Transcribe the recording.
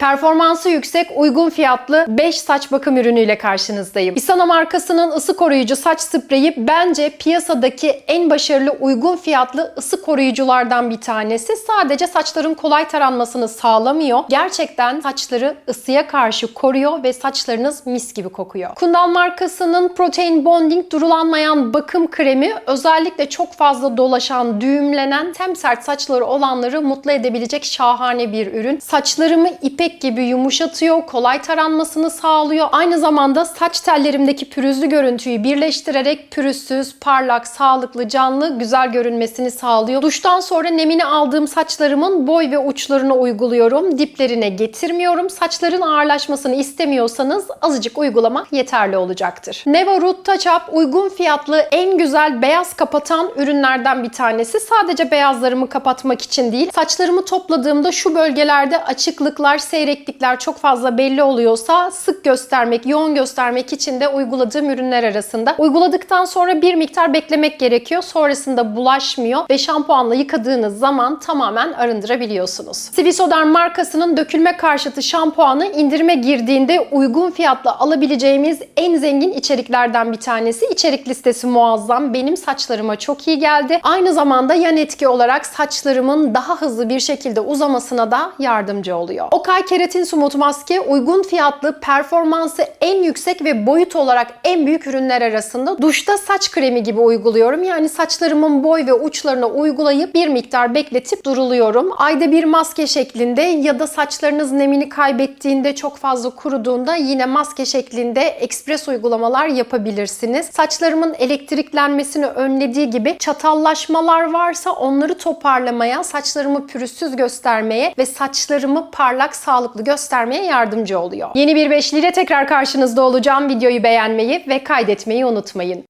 Performansı yüksek, uygun fiyatlı 5 saç bakım ürünüyle karşınızdayım. Isana markasının ısı koruyucu saç spreyi bence piyasadaki en başarılı uygun fiyatlı ısı koruyuculardan bir tanesi. Sadece saçların kolay taranmasını sağlamıyor. Gerçekten saçları ısıya karşı koruyor ve saçlarınız mis gibi kokuyor. Kundal markasının Protein Bonding durulanmayan bakım kremi özellikle çok fazla dolaşan, düğümlenen, tem sert saçları olanları mutlu edebilecek şahane bir ürün. Saçlarımı ipek gibi yumuşatıyor, kolay taranmasını sağlıyor. Aynı zamanda saç tellerimdeki pürüzlü görüntüyü birleştirerek pürüzsüz, parlak, sağlıklı, canlı, güzel görünmesini sağlıyor. Duştan sonra nemini aldığım saçlarımın boy ve uçlarına uyguluyorum. Diplerine getirmiyorum. Saçların ağırlaşmasını istemiyorsanız azıcık uygulamak yeterli olacaktır. Neva Root Touch Up uygun fiyatlı en güzel beyaz kapatan ürünlerden bir tanesi. Sadece beyazlarımı kapatmak için değil. Saçlarımı topladığımda şu bölgelerde açıklıklar, seyreklikler çok fazla belli oluyorsa sık göstermek, yoğun göstermek için de uyguladığım ürünler arasında. Uyguladıktan sonra bir miktar beklemek gerekiyor. Sonrasında bulaşmıyor ve şampuanla yıkadığınız zaman tamamen arındırabiliyorsunuz. Svisoderm markasının dökülme karşıtı şampuanı indirime girdiğinde uygun fiyatla alabileceğimiz en zengin içeriklerden bir tanesi. İçerik listesi muazzam. Benim saçlarıma çok iyi geldi. Aynı zamanda yan etki olarak saçlarımın daha hızlı bir şekilde uzamasına da yardımcı oluyor. Okay Keratin Smooth Maske uygun fiyatlı, performansı en yüksek ve boyut olarak en büyük ürünler arasında. Duşta saç kremi gibi uyguluyorum. Yani saçlarımın boy ve uçlarına uygulayıp bir miktar bekletip duruluyorum. Ayda bir maske şeklinde ya da saçlarınız nemini kaybettiğinde çok fazla kuruduğunda yine maske şeklinde ekspres uygulamalar yapabilirsiniz. Saçlarımın elektriklenmesini önlediği gibi çatallaşmalar varsa onları toparlamaya, saçlarımı pürüzsüz göstermeye ve saçlarımı parlak, sağlıklı göstermeye yardımcı oluyor. Yeni bir beşliyle tekrar karşınızda olacağım. Videoyu beğenmeyi ve kaydetmeyi unutmayın.